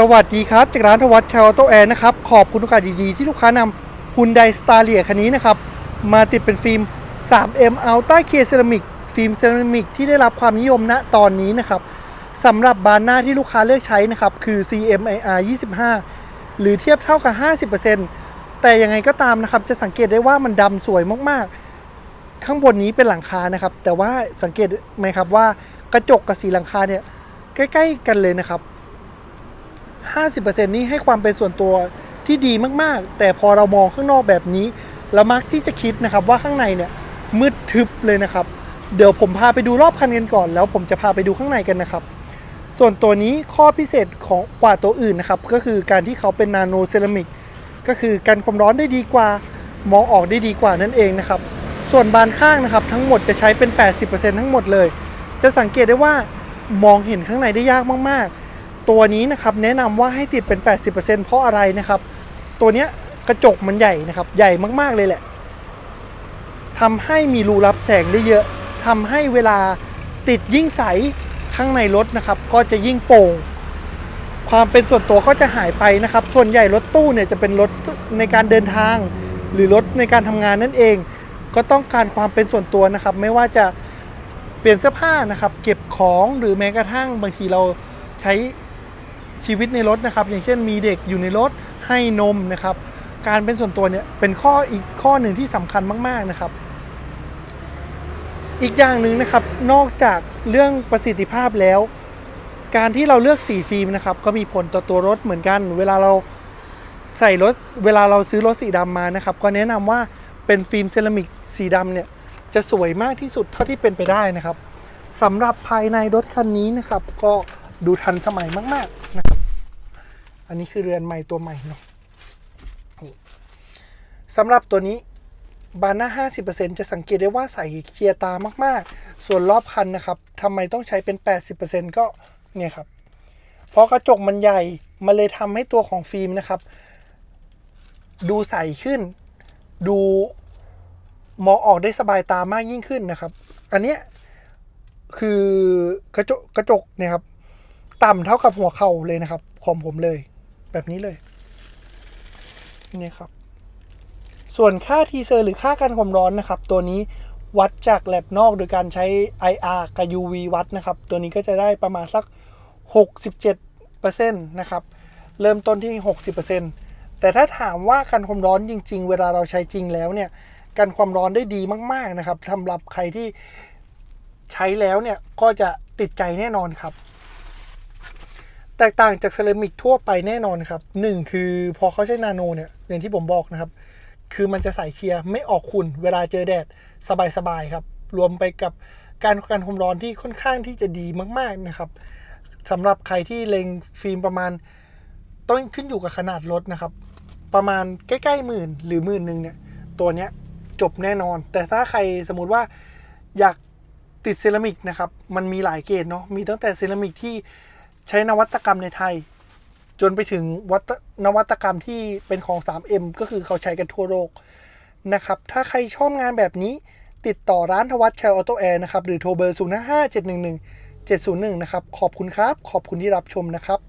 สวัสดีครับ จากร้านทวัตชาวโตแอร์นะครับ ขอบคุณโอกาสดีๆ ที่ลูกค้านำฮุนไดสตาร์เลียคันนี้นะครับ มาติดเป็นฟิล์ม 3M Ultra Clear Ceramic ฟิล์มเซรามิกที่ได้รับความนิยมณตอนนี้นะครับสำหรับบานหน้าที่ลูกค้าเลือกใช้นะครับ คือ CMIR 25 หรือเทียบเท่ากับ 50%แต่ยังไงก็ตามนะครับ จะสังเกตได้ว่ามันดำสวยมากๆ ข้างบนนี้เป็นหลังคานะครับ แต่ว่าสังเกตไหมครับว่ากระจกกับสีหลังคาเนี่ยใกล้ ๆ กันเลยนะครับ 50%นี้ให้ความเป็นส่วนตัวที่ดีมากๆ แต่พอเรามองข้างนอกแบบนี้เรามักที่จะคิดนะครับว่าข้างในเนี่ยมืดทึบเลยนะครับ เดี๋ยวผมพาไปดูรอบคันกันก่อน แล้วผมจะพาไปดูข้างในกันนะครับ ส่วนตัวนี้ข้อพิเศษของกว่าตัวอื่นนะครับ ก็คือการที่เขาเป็นนาโนเซรามิกก็คือกันความร้อนได้ดีกว่า มองออกได้ดีกว่านั่นเองนะครับ ส่วนบานข้างนะครับ ทั้งหมดจะใช้เป็น 80%ทั้งหมดเลย จะสังเกตได้ว่ามองเห็นข้างในได้ยากมากๆ ตัวนี้นะครับแนะนำว่าให้ติดเป็น 80%เพราะอะไรนะครับ ตัวเนี้ยกระจกมันใหญ่นะครับ ใหญ่มากๆเลยแหละทำให้มีรูรับแสงได้เยอะทำให้เวลาติดยิ่งใสข้างในรถนะครับ ก็จะยิ่งโปร่งความเป็นส่วนตัวก็จะหายไปนะครับ ส่วนใหญ่รถตู้เนี่ยจะเป็นรถในการเดินทาง หรือรถในการทำงานนั่นเอง ก็ต้องการความเป็นส่วนตัวนะครับ ไม่ว่าจะเปลี่ยนเสื้อผ้านะครับ เก็บของหรือแม้กระทั่งบางทีเราใช้ ชีวิตในรถนะครับ อย่างเช่นมีเด็กอยู่ในรถให้นมนะครับ การเป็นส่วนตัวเนี่ยเป็นข้ออีกข้อหนึ่งที่สำคัญมาก ๆนะครับ อีกอย่างหนึ่งนะครับ นอกจากเรื่องประสิทธิภาพแล้ว การที่เราเลือกสีฟิล์มนะครับ ก็มีผลต่อตัวรถเหมือนกัน เวลาเราใส่รถเวลาเราซื้อรถสีดำมานะครับ ก็แนะนำว่าเป็นฟิล์มเซรามิกสีดำเนี่ยจะสวยมากที่สุดเท่าที่เป็นไปได้นะครับสำหรับภายในรถคันนี้นะครับ ก็ดูทันสมัยมาก ๆนะ อันนี้คือเรือนใหม่ตัวใหม่เนาะสำหรับตัวนี้บานหน้า 50%จะสังเกตได้ว่าใสเคลียร์ตามากๆ ส่วนรอบคันนะครับทำไมต้องใช้เป็น 80%ก็เนี่ยครับ เพราะกระจกมันใหญ่ มันเลยทำให้ตัวของฟิล์มนะครับ ดูใสขึ้น ดูมองออกได้สบายตามากยิ่งขึ้นนะครับ อันเนี้ยคือกระจกกระจกเนี่ยครับ ต่ำเท่ากับหัวเข่าเลยนะครับของผมเลย แบบนี้เลย นี่ครับ ส่วนค่าทีเซอร์หรือค่ากันความร้อนนะครับ ตัวนี้วัดจากแลบนอกโดยการใช้ IR กับ UV วัดนะครับ ตัวนี้ก็จะได้ประมาณสัก 67%นะครับ เริ่มต้นที่ 60%แต่ถ้าถามว่ากันความร้อนจริง ๆ เวลาเราใช้จริงแล้วเนี่ย กันความร้อนได้ดีมาก ๆ นะครับสำหรับใครที่ใช้แล้วเนี่ย ก็จะติดใจแน่นอนครับ แตกต่างจากเซรามิกทั่วไปแน่นอนครับหนึ่งคือพอเขาใช้นาโนเนี่ยอย่างที่ผมบอกนะครับ คือมันจะใสเคลียร์ไม่ออกขุ่นเวลาเจอแดดสบายๆครับ รวมไปกับการกันความร้อนที่ค่อนข้างที่จะดีมากๆนะครับสำหรับใครที่เล็งฟิล์มประมาณต้องขึ้นอยู่กับขนาดรถนะครับ ประมาณใกล้ๆหมื่นหรือหมื่นหนึ่งเนี่ยตัวเนี้ยจบแน่นอน แต่ถ้าใครสมมติว่าอยากติดเซรามิกนะครับ มันมีหลายเกรดเนาะมีตั้งแต่เซรามิกที่ ใช้นวัตกรรมในไทย จนไปถึงวัตนวัตกรรมที่เป็นของ 3M ก็คือเขาใช้กันทั่วโลกนะครับ ถ้าใครชอบงานแบบนี้ติดต่อร้านทวัตชัยออโตแอร์นะครับ หรือโทรเบอร์ 0 5 5 7 1 1 701 นะครับ ขอบคุณครับ ขอบคุณที่รับชมนะครับ